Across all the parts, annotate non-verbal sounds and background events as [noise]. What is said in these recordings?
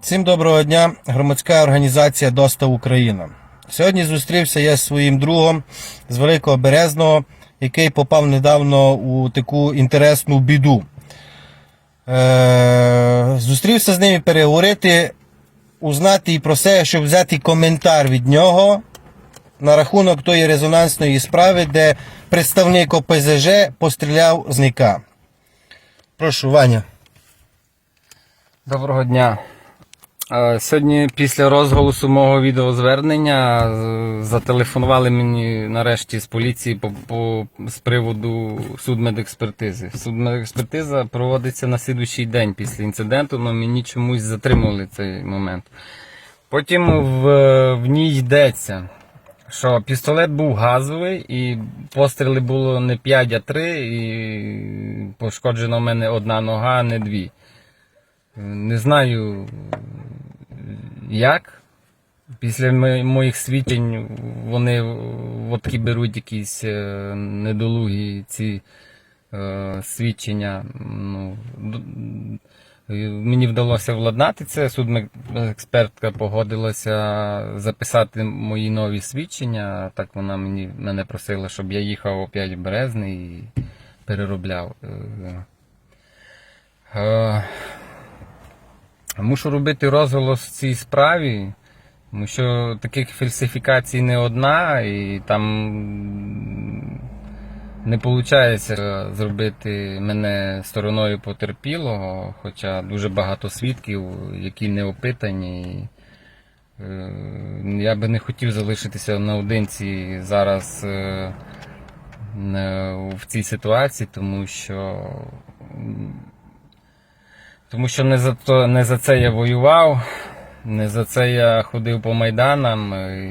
Всім доброго дня, громадська організація Достав Україна. Сьогодні зустрівся я з своїм другом з Великого Березного, який попав недавно у таку інтересну біду. Е, зустрівся з ним переговорити, узнати і про це, щоб взяти коментар від нього на рахунок тої резонансної справи, де представник ОПЗЖ постріляв зника. Прошу, Ваня. Доброго дня. Е, Сьогодні після розголосу мого відеозвернення е, зателефонували мені нарешті з поліції по, по, з приводу судмедекспертизи. Судмедекспертиза проводиться на слідуючий день після інциденту, але мені чомусь затримали цей момент. Потім в, в ній йдеться, що пістолет був газовий і постріли було не 5, а 3, і пошкоджена в мене одна нога, а не дві. Не знаю як. Після моїх свідчень вони от беруть якісь е, недолугі ці е, свідчення. Ну, е, мені вдалося владнати це. Судмекспертка погодилася записати мої нові свідчення. Так вона мені мене просила, щоб я їхав опять в Березний і переробляв. Е, е, Мушу робити розголос в цій справі, тому що таких фальсифікацій не одна, і там не виходить зробити мене стороною потерпілого, хоча дуже багато свідків, які не опитані. Е, Я би не хотів залишитися наодинці зараз е, в цій ситуації, тому що тому що не за, то, не за це я воював, не за це я ходив по майданам е,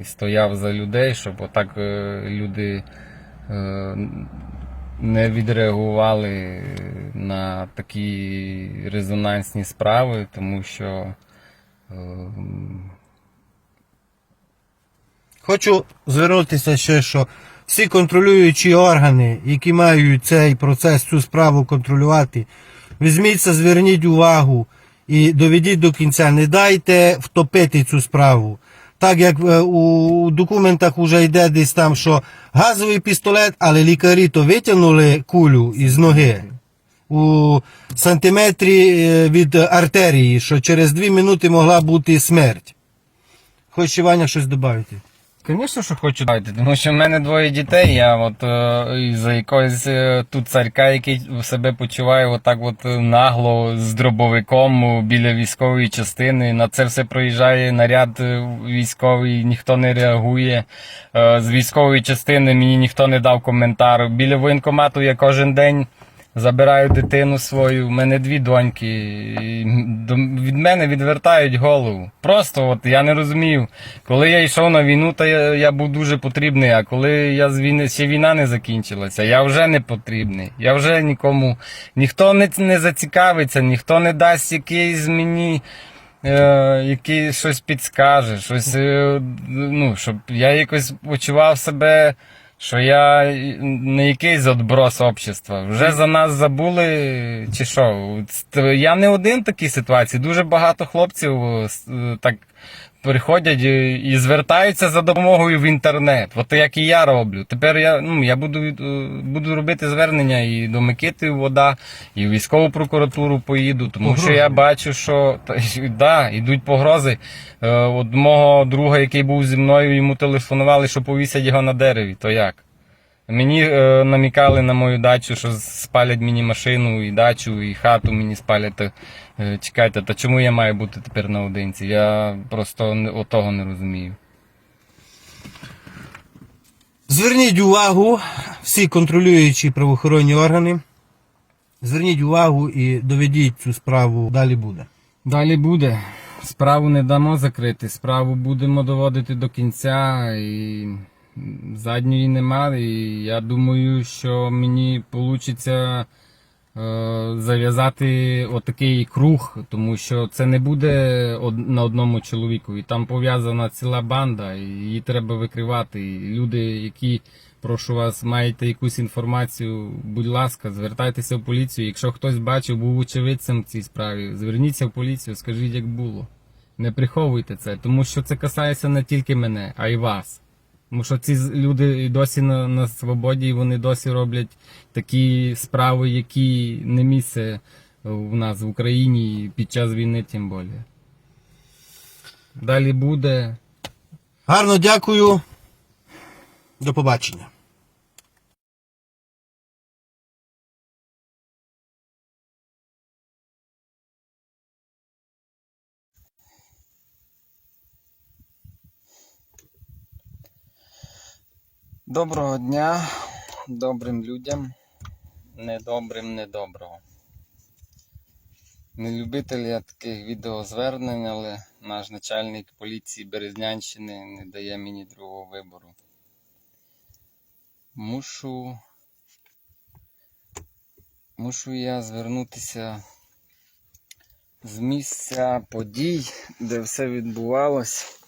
і стояв за людей, щоб отак е, люди е, не відреагували на такі резонансні справи, тому що Хочу звернутися ще, що всі контролюючі органи, які мають цей процес, цю справу контролювати, візьміться, зверніть увагу і доведіть до кінця. Не дайте втопити цю справу. Так як е, у документах вже йде десь там, що газовий пістолет, але лікарі то витягнули кулю із ноги у сантиметрі е, від артерії, що через дві минути могла бути смерть. Хоче Ваня щось додати? Звісно, що хочу дати, тому що в мене двоє дітей. Я от е, за якогось е, тут царька, який себе почуває отак от нагло з дробовиком біля військової частини. На це все проїжджає наряд е, військовий, ніхто не реагує. Е, з військової частини мені ніхто не дав коментар. Біля воєнкомату я кожен день. Забираю дитину свою, в мене дві доньки. і Від мене відвертають голову. Просто от я не розумів. Коли я йшов на війну, то я, я був дуже потрібний. А коли я з війни ще війна не закінчилася, я вже не потрібний. Я вже нікому ніхто не, не зацікавиться, ніхто не дасть якийсь мені. Е, який щось підскаже, щось, е, ну, щоб я якось почував себе, що я не якийсь отброс общества. Вже за нас забули, чи що? Ст- Я не один в такій ситуації. Дуже багато хлопців е, е, так приходять і звертаються за допомогою в інтернет. От як і я роблю. Тепер я, ну, я буду, е, буду робити звернення і до Микити вода, і в військову прокуратуру поїду, тому що я бачу, що та, [laughs] да, йдуть погрози. Е, От мого друга, який був зі мною, йому телефонували, що повісять його на дереві. То як? Мені е, намікали на мою дачу, що спалять мені машину і дачу, і хату мені спалять. Е, чекайте, та чому я маю бути тепер наодинці? Я просто не- отого не розумію. Зверніть увагу, всі контролюючі правоохоронні органи. Зверніть увагу і доведіть цю справу. Далі буде. Далі буде. Справу не дамо закрити, справу будемо доводити до кінця і задньої нема. І я думаю, що мені вийде зав'язати отакий круг, тому що це не буде на одному чоловіку. І там пов'язана ціла банда, і її треба викривати. І люди, які Прошу вас, маєте якусь інформацію, будь ласка, звертайтеся в поліцію. Якщо хтось бачив, був очевидцем в цій справі, зверніться в поліцію, скажіть, як було. Не приховуйте це, тому що це касається не тільки мене, а й вас. Тому що ці люди досі на, на свободі, і вони досі роблять такі справи, які не місце в нас в Україні під час війни, тим більше. Далі буде. Гарно дякую. До побачення. Доброго дня добрим людям, недобрим недоброго. Не любитель я таких відеозвернень, але наш начальник поліції Березнянщини не дає мені другого вибору. Мушу. Мушу я звернутися з місця подій, де все відбувалось.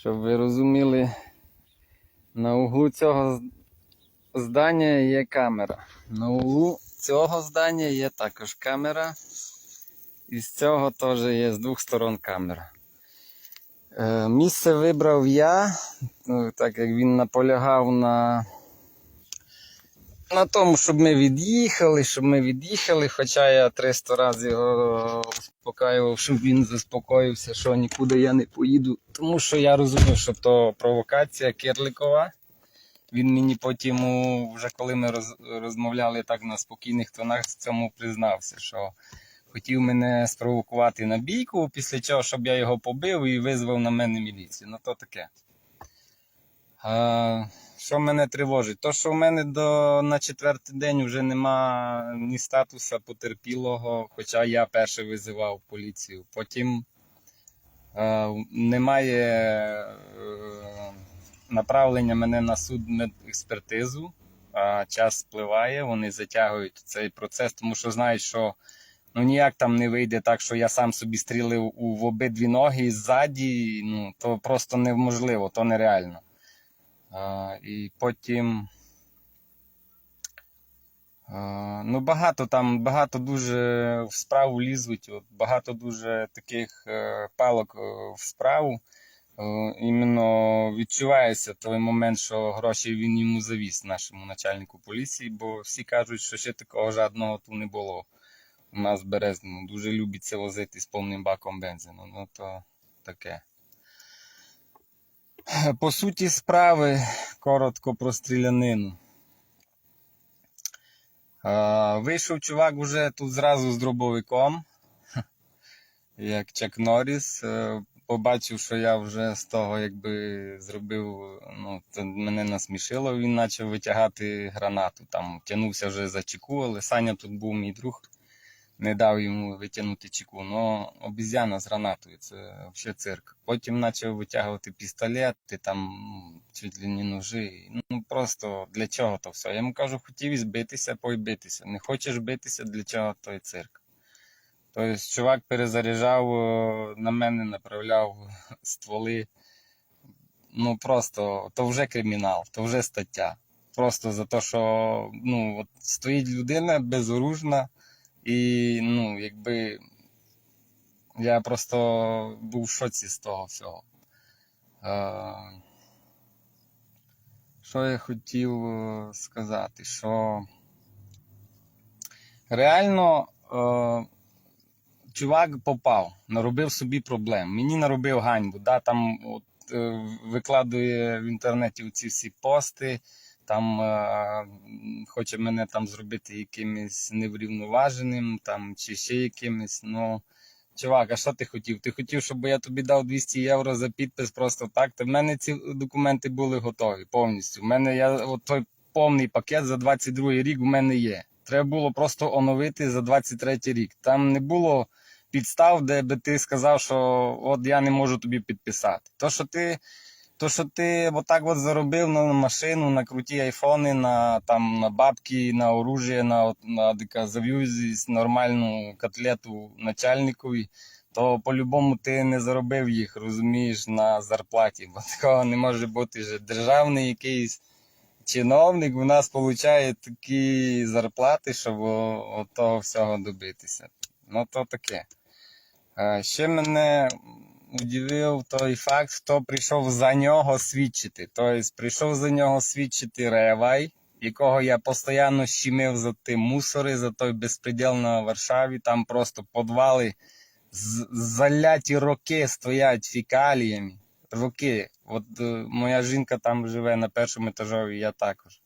Щоб ви розуміли, на углу цього здання є камера. На углу цього здання є також камера. І з цього теж є з двох сторон камера. Е, місце вибрав я, ну, так як він наполягав на, на тому, щоб ми від'їхали, щоб ми від'їхали, хоча я 300 разів його успокаював, щоб він заспокоївся, що нікуди я не поїду. Тому що я розумів, що то провокація Кирликова. Він мені потім, вже коли ми роз, розмовляли так на спокійних тонах, в цьому признався, що хотів мене спровокувати на бійку, після чого, щоб я його побив і визвав на мене міліцію. Ну то таке. А, що мене тривожить? То, що в мене до, на четвертий день вже нема ні статуса потерпілого, хоча я перший визивав поліцію. Потім е, немає е, направлення мене на суд медекспертизу, а час спливає, вони затягують цей процес, тому що знають, що ну ніяк там не вийде так, що я сам собі стрілив у, в обидві ноги ззаді, ну то просто неможливо, то нереально. І потім. Ну, багато там, багато дуже в справу лізуть, багато дуже таких е, палок е, в справу. Е, іменно відчувається той момент, що гроші він йому завіз, нашому начальнику поліції, бо всі кажуть, що ще такого жадного тут не було. У нас в Березному дуже любиться возити з повним баком бензину. Ну то таке. По суті справи, коротко про стрілянину. Вийшов чувак уже тут зразу з дробовиком, [laughs] як Чак Норріс. Е, Побачив, що я вже з того якби зробив, ну, це мене насмішило, він почав витягати гранату. Там тягнувся вже за чеку, але Саня тут був мій друг, не дав йому витягнути чеку. Ну, обіз'яна з гранатою, це взагалі цирк. Потім почав витягувати пістолети, там чуть ли не ножи. Ну просто для чого то все? Я йому кажу, хотів збитися, битися. Не хочеш битися, для чого той цирк? Тобто чувак перезаряджав, е, на мене направляв [laughs] стволи. Ну просто то вже кримінал, то вже стаття. Просто за те, що ну, от стоїть людина безоружна, і ну, якби я просто був в шоці з того всього. Е, що я хотів е, сказати? Що реально е, чувак попав, наробив собі проблем. Мені наробив ганьбу. Да, там от, е, викладує в інтернеті ці всі пости, там е, хоче мене там зробити якимось неврівноваженим, там, чи ще якимось. Ну, чувак, а що ти хотів? Ти хотів, щоб я тобі дав 200 євро за підпис просто так. Та в мене ці документи були готові повністю. У мене я от той повний пакет за 22 рік в мене є. Треба було просто оновити за 23 рік. Там не було підстав, де би ти сказав, що от я не можу тобі підписати. То, що ти, то, що ти отак от заробив на машину, на круті айфони, на, там, на бабки, на оружие, на, на дека зав'юзі нормальну котлету начальникові, то по-любому ти не заробив їх, розумієш, на зарплаті. Бо [laughs] такого не може бути же державний якийсь чиновник у нас получає такі зарплати, щоб того всього добитися. Ну то таке. Е, Ще мене удивив той факт, хто прийшов за нього свідчити. Тобто прийшов за нього свідчити Ревай, якого я постійно щемив за ті мусори, за той безпреділ на Варшаві. Там просто подвали заляті роки стоять фікаліями. Роки. От е, моя жінка там живе на першому етажові, я також.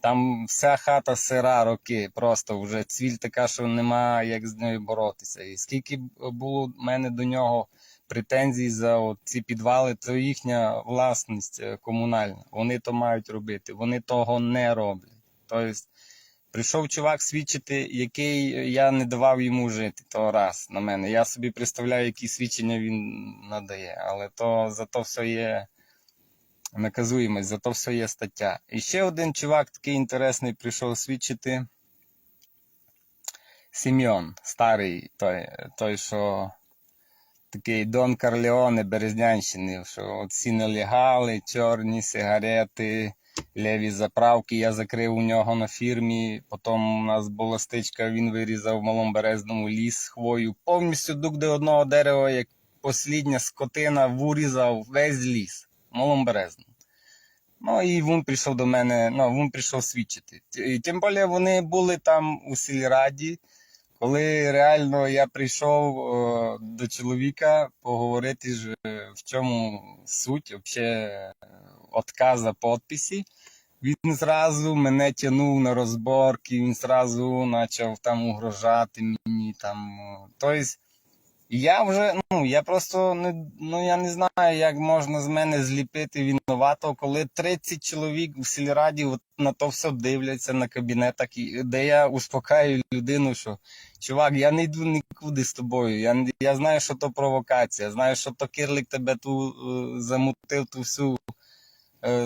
Там вся хата сира роки, просто вже цвіль така, що нема як з нею боротися. І скільки було в мене до нього претензій за ці підвали, то їхня власність е, комунальна. Вони то мають робити, вони того не роблять. Тобто прийшов чувак свідчити, який я не давав йому жити, то раз на мене. Я собі представляю, які свідчення він надає, але то за то все є наказуємось, за то все є стаття. І ще один чувак такий інтересний прийшов свідчити. Сім'йон, старий, той, той, що такий Дон Карлеоне Березнянщини, що от ці нелегали, чорні сигарети, ліві заправки. Я закрив у нього на фірмі. Потім у нас була стичка, він вирізав в малому березному ліс хвою. Повністю дук до одного дерева, як послідня скотина, вирізав весь ліс в малому березному. Ну і він прийшов до мене, ну він прийшов свідчити. Тим більше вони були там у сільраді, коли реально я прийшов до чоловіка поговорити ж, е, в чому суть взагалі отказа підписі. Він зразу мене тягнув на розборки, він зразу почав там угрожати мені. Там. Тобто, я вже, ну я просто не ну я не знаю, як можна з мене зліпити винуватого, коли 30 чоловік в сільраді от на то все дивляться на кабінетах, де я успокаюю людину, що чувак, я не йду нікуди з тобою. Я, я знаю, що то провокація, знаю, що то кирлик тебе ту е, замутив ту всю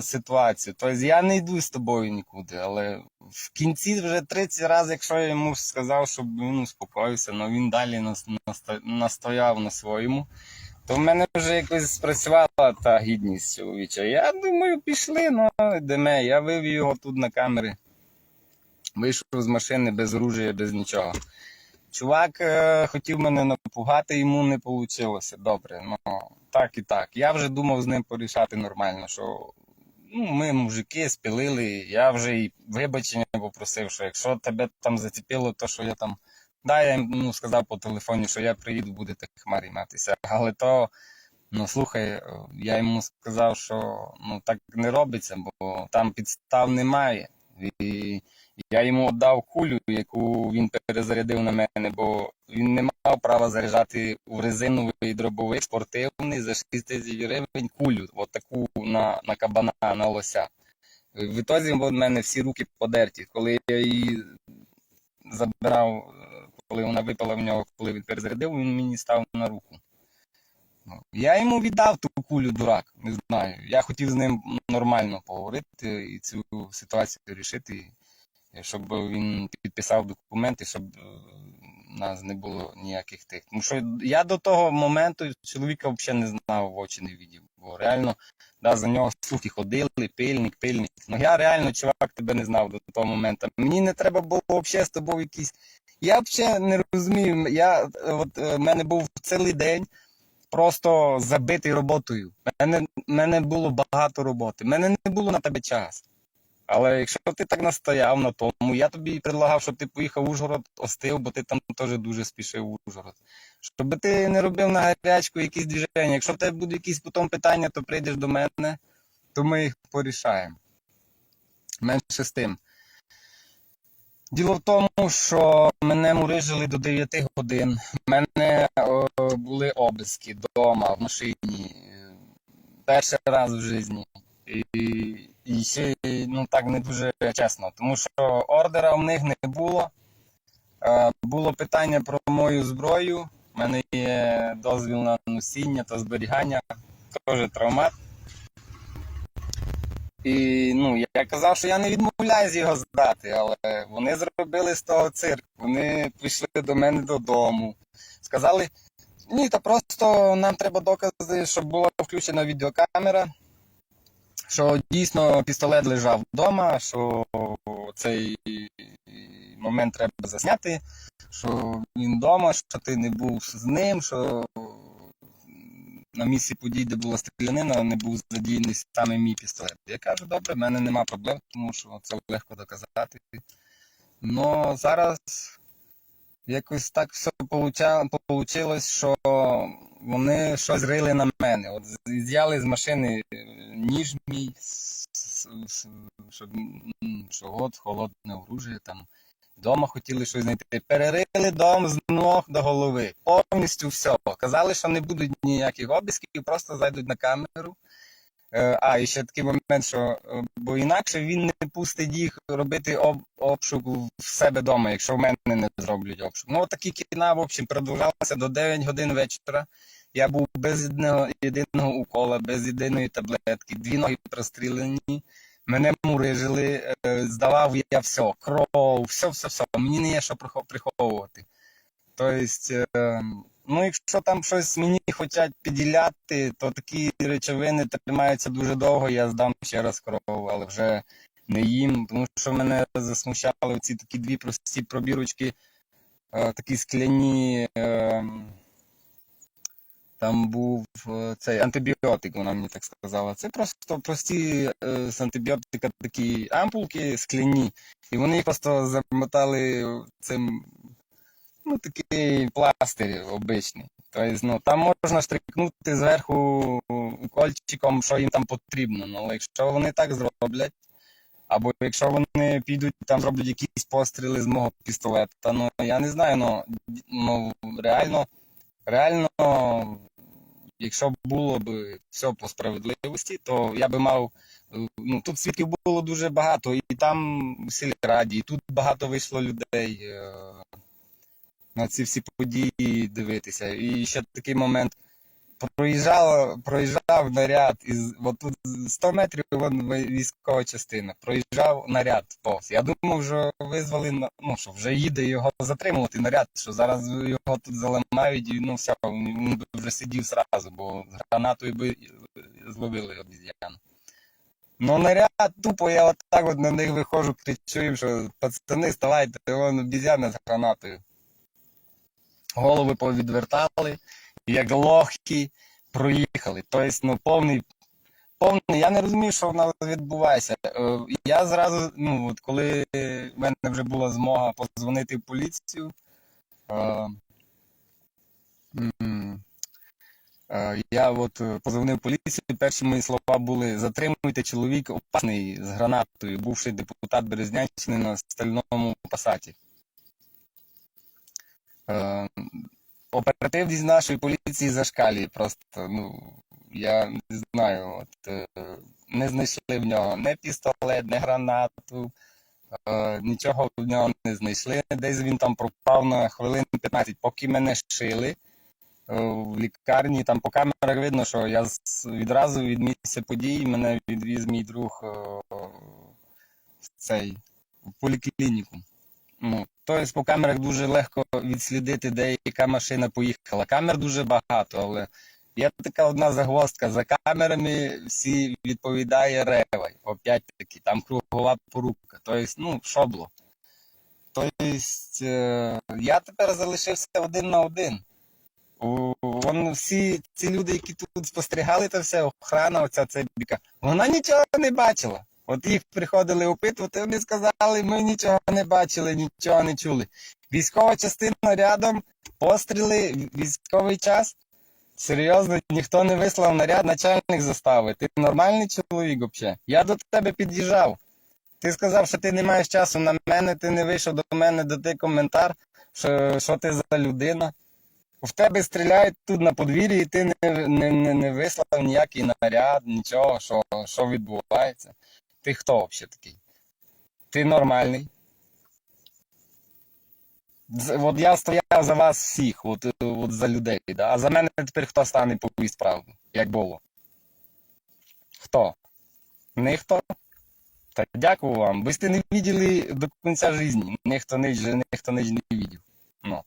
ситуацію. Тобто я не йду з тобою нікуди, але в кінці вже 30 разів, якщо я йому сказав, щоб він успокоївся, але він далі настояв на своєму, то в мене вже якось спрацювала та гідність чоловіча. Я думаю, пішли, ну йдеме. Я вивів його тут на камери. Вийшов з машини без оружия, без нічого. Чувак е, хотів мене напугати, йому не вийшло. Добре, ну так і так. Я вже думав з ним порішати нормально, що ну, ми мужики спілили, я вже і вибачення попросив, що якщо тебе там заціпило, то що я там. Да, я йому сказав по телефоні, що я приїду, будете хмарі матися. Але то, ну слухай, е, я йому сказав, що ну так не робиться, бо там підстав немає. І я йому дав кулю, яку він перезарядив на мене, бо він не мав права заряджати у резиновий дробовик спортивний за 6 тисяч гривень кулю, от таку на, на кабана, на лося. В ітозі в мене всі руки подерті. Коли я її забирав, коли вона випала в нього, коли він перезарядив, він мені став на руку. Ну, Я йому віддав ту кулю, дурак, не знаю. Я хотів з ним нормально поговорити і цю ситуацію вирішити, щоб він підписав документи, щоб е, у нас не було ніяких тих. Тому що я до того моменту чоловіка взагалі не знав, в очі не видів. Бо реально да, за нього слухи ходили, пильник, пильник. Ну я реально, чувак, тебе не знав до того моменту. Мені не треба було взагалі з тобою якісь. Я взагалі не розумію. Я, от, е, в мене був цілий день просто забитий роботою. Мене, мене було багато роботи. Мене не було на тебе час. Але якщо ти так настояв на тому, я тобі предлагав, щоб ти поїхав в Ужгород, остив, бо ти там теж дуже спішив в Ужгород. Щоб ти не робив на гарячку якісь движення. Якщо в тебе будуть якісь потім питання, то прийдеш до мене, то ми їх порішаємо. Менше з тим. Діло в тому, що мене мурижили до 9 годин. У мене о, були обиски вдома, в машині. Е, Перший раз в житті. І, і ще ну, так не дуже чесно, тому що ордера в них не було. Було питання про мою зброю. У мене є дозвіл на носіння та зберігання, теж травмат. І ну, я казав, що я не відмовляюсь його здати, але вони зробили з того цирк. Вони прийшли до мене додому. Сказали, Ні, та просто нам треба докази, щоб була включена відеокамера, що дійсно пістолет лежав вдома, що цей момент треба засняти, що він вдома, що ти не був з ним, що на місці подій, де була стрілянина, не був задіяний саме мій пістолет. Я кажу, добре, в мене нема проблем, тому що це легко доказати. Ну зараз якось так все вийшло, що вони щось рили на мене. От з'яли з машини е, ніж мій, щоб, що от холодне оружие там. Дома хотіли щось знайти. Перерили дом з ног до голови. Повністю все. Казали, що не будуть ніяких обісків, просто зайдуть на камеру. Е, А, і ще такий момент, що е, бо інакше він не пустить їх робити об, обшук в себе вдома, якщо в мене не зроблять обшук. Ну, такі кіна, в общем, продовжалися до 9 годин вечора. Я був без єдиного, єдиного укола, без єдиної таблетки, дві ноги прострілені. Мене мурижили, е, здавав я все, кров, все, все, все. Мені не є що приховувати. Тобто, е, ну, якщо там щось мені хочуть піділяти, то такі речовини тримаються дуже довго, я здам ще раз кров, але вже не їм. Тому що мене засмущали ці такі дві прості пробірочки, е, такі скляні. Е, там був е, цей антибіотик, вона мені так сказала. Це просто прості е, з антибіотика такі ампулки скляні. І вони їх просто замотали цим, ну, такий пластир обичний. Тобто, ну, там можна штрикнути зверху кольчиком, що їм там потрібно. Ну, якщо вони так зроблять, або якщо вони підуть там зроблять якісь постріли з мого пістолета, ну я не знаю, ну, ну реально, реально, якщо було б все по справедливості, то я би мав. Ну, тут свідків було дуже багато, і там в сільраді, і тут багато вийшло людей е, на ці всі події дивитися. І ще такий момент. Проїжджав, проїжджав наряд із от тут 100 метрів вон військова частина. Проїжджав наряд повз. Я думав, що визвали ну, що вже їде його затримувати наряд, що зараз його тут заламають і ну все, він би вже сидів зразу, бо з гранатою би зловили обіз'яну. Ну, наряд тупо, я отак от на них виходжу, кричу їм, що пацани, ставайте, вон обіз'яна з гранатою. Голови повідвертали, як лохи проїхали. Тобто, ну, повний, повний. Я не розумію, що в нас відбувається. Е, Я зразу, ну, от коли в мене вже була змога позвонити в поліцію. е, е, Я от позвонив поліцію, перші мої слова були затримуйте чоловік опасний з гранатою, бувший депутат Березнянщини на стальному пасаті. Е, Оперативність нашої поліції зашкалює просто. Ну, я не знаю, от, е, не знайшли в нього не пістолет, не гранату, е, нічого в нього не знайшли. Десь він там пропав на хвилин 15, поки мене шили в лікарні. Там по камерах видно, що я відразу від місця подій мене відвіз мій друг е, цей в поліклініку. Ну, тобто по камерах дуже легко відслідити, де яка машина поїхала. Камер дуже багато, але є така одна загвоздка. За камерами всі відповідає ревай. Опять таки, там кругова порука. Тобто, ну, шобло. Тобто, е, я тепер залишився один на один. Вон всі ці люди, які тут спостерігали, та все, охрана, оця цебіка, вона нічого не бачила. От їх приходили опитувати, вони сказали, ми нічого не бачили, нічого не чули. Військова частина рядом, постріли, військовий час. Серйозно, ніхто не вислав наряд, начальник застави. Ти нормальний чоловік взагалі? Я до тебе під'їжджав. Ти сказав, що ти не маєш часу на мене, ти не вийшов до мене дати коментар, що, що ти за людина. В тебе стріляють тут на подвір'ї, і ти не, не, не, не вислав ніякий наряд, нічого, що, що відбувається. Ти хто взагалі такий? Ти нормальний. От я стояв за вас всіх, от, от за людей, да? а за мене тепер хто стане повість правду, як було? Хто? Ніхто? Та дякую вам. Ви сте не бачили до кінця життя. Ніхто ніч, ніхто ніч не бачив. Ну.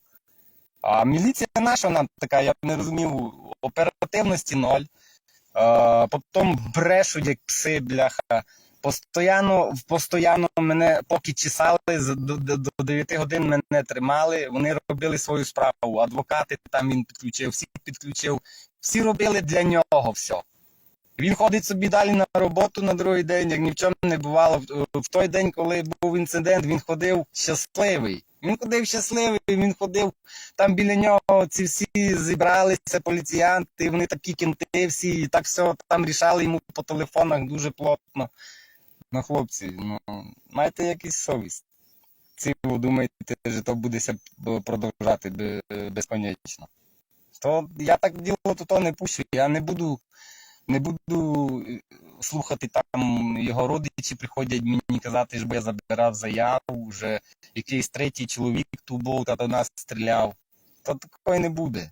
А міліція наша нам така, я не розумів, оперативності ноль. Потім брешуть, як пси, бляха. Постоянно, постоянно мене, поки чесали, до, до, до 9 годин мене тримали, вони робили свою справу. Адвокати там він підключив, всі підключив, всі робили для нього все. Він ходить собі далі на роботу на другий день, як ні в чому не бувало. В той день, коли був інцидент, він ходив щасливий. Він ходив щасливий, він ходив там біля нього. Ці всі зібралися поліціянти, вони такі кінти всі, і так все там рішали йому по телефонах дуже плотно. Ну, хлопці, ну майте якийсь совість. Ці думаєте, що то буде продовжати безконечно. То я так діло то, то не пущу. Я не буду не буду е, слухати там його родичі приходять мені казати, що я забирав заяву, вже якийсь третій чоловік ту був та до нас стріляв. То такої не буде.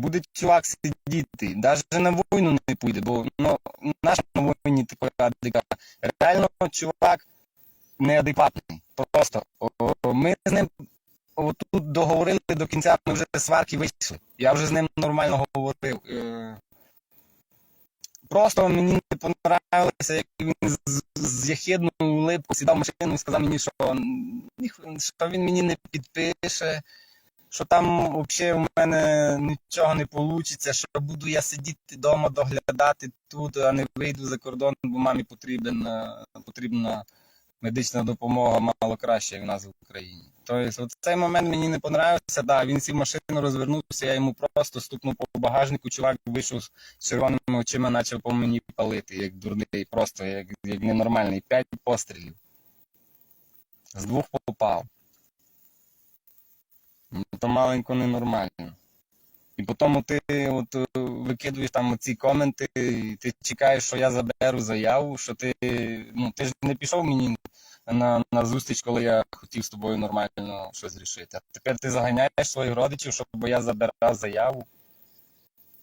Буде чувак сидіти, навіть на війну не піде, бо ну, наш на війні такої адика. Реально чувак неадекватний. Просто ми з ним отут договорили до кінця, ми вже сварки вийшли. Я вже з ним нормально говорив. Е, Просто мені не понравилося, як він з, з яхидною улипкою сідав машину і сказав мені, що, що він мені не підпише, що там взагалі у мене нічого не вийде, що буду я сидіти вдома доглядати тут, а не вийду за кордон, бо мамі потрібна, потрібна медична допомога мало краще, в нас в Україні. Тобто, цей момент мені не понравився. Да, він сів машину розвернувся, я йому просто стукнув по багажнику, чувак вийшов з червоними очима, почав по мені палити, як дурний, просто як, як ненормальний. П'ять пострілів. З двох попав. Ну, То маленько ненормально. І потім ти от, е, викидуєш там ці коменти, і ти чекаєш, що я заберу заяву, що ти. Ну, ти ж не пішов мені на, на зустріч, коли я хотів з тобою нормально щось рішити. А тепер ти заганяєш своїх родичів, щоб я забирав заяву.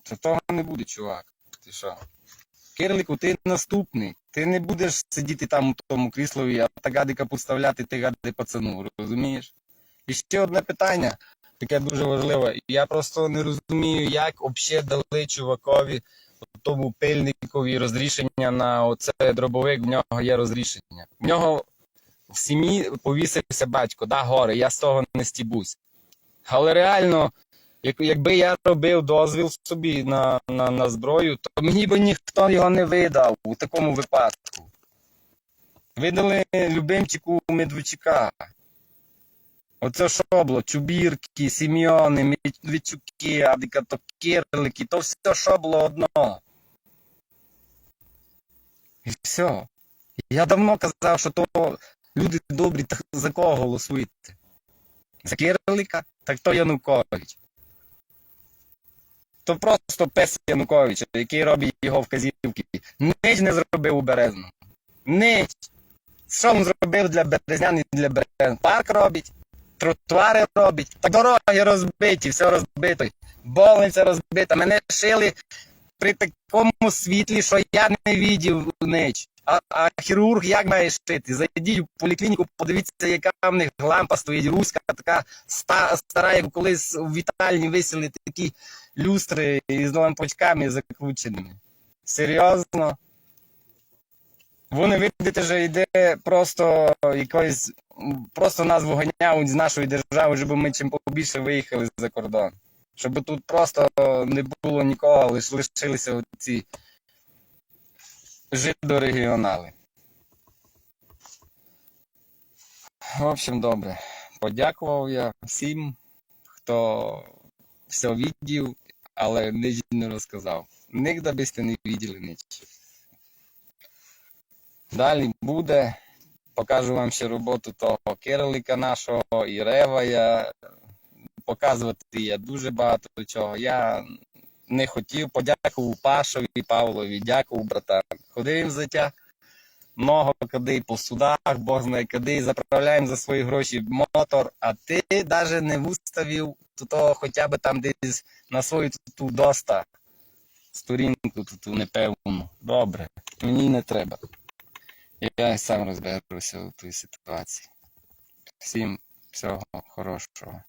Це того не буде, чувак. Ти що? Кирлику, ти наступний. Ти не будеш сидіти там у тому кріслові, а та гадика підставляти, ти гади пацану, розумієш? І ще одне питання, таке дуже важливе. Я просто не розумію, як взагалі дали чувакові тому пильникові розрішення на оце дробовик, в нього є розрішення. В нього в сім'ї повісився батько, да, горе, я з того не стібусь. Але реально, якби я робив дозвіл собі на, на, на зброю, то мені би ніхто його не видав у такому випадку. Видали Любимчику Медведчука. Оце шобло, Чубірки, Сім'йони, Медведчуки, Адикатокерлики, то все шобло одно. І все. Я давно казав, що то люди добрі, за кого голосуєте? За Кирлика? Так то Янукович. То просто пес Януковича, який робить його вказівки. Нич не зробив у Березному. Нич. Що він зробив для Березнян і для Березнян? Парк робить, тротуари робить, так дороги розбиті, все розбито. Больниця розбита. Мене шили при такому світлі, що я не видів нич. А, а хірург як має шити? Зайдіть в поліклініку, подивіться, яка в них лампа стоїть, руська, така ста, стара, як колись у вітальні висіли такі люстри із лампочками закрученими. Серйозно? Вони видите, що йде просто якось, просто нас виганяють з нашої держави, щоб ми чим побільше виїхали за кордон. Щоб тут просто не було нікого, лише лишилися ці жидорегіонали. В общем, добре. Подякував я всім, хто все видів, але не розказав. Нігде бiste не виділи ніч. Далі буде. Покажу вам ще роботу того Кирлика нашого і Ревая. Показувати я дуже багато чого. Я не хотів, подякував Пашові Павлові, дякував братан. Ходив затя много куди по судах, Бог знає куди, заправляємо за свої гроші мотор, а ти навіть не виставив того хоча б там десь на свою ту доста сторінку тут непевну. Добре, мені не треба. Я і сам розберуся у тій ситуації. Всім всього хорошого.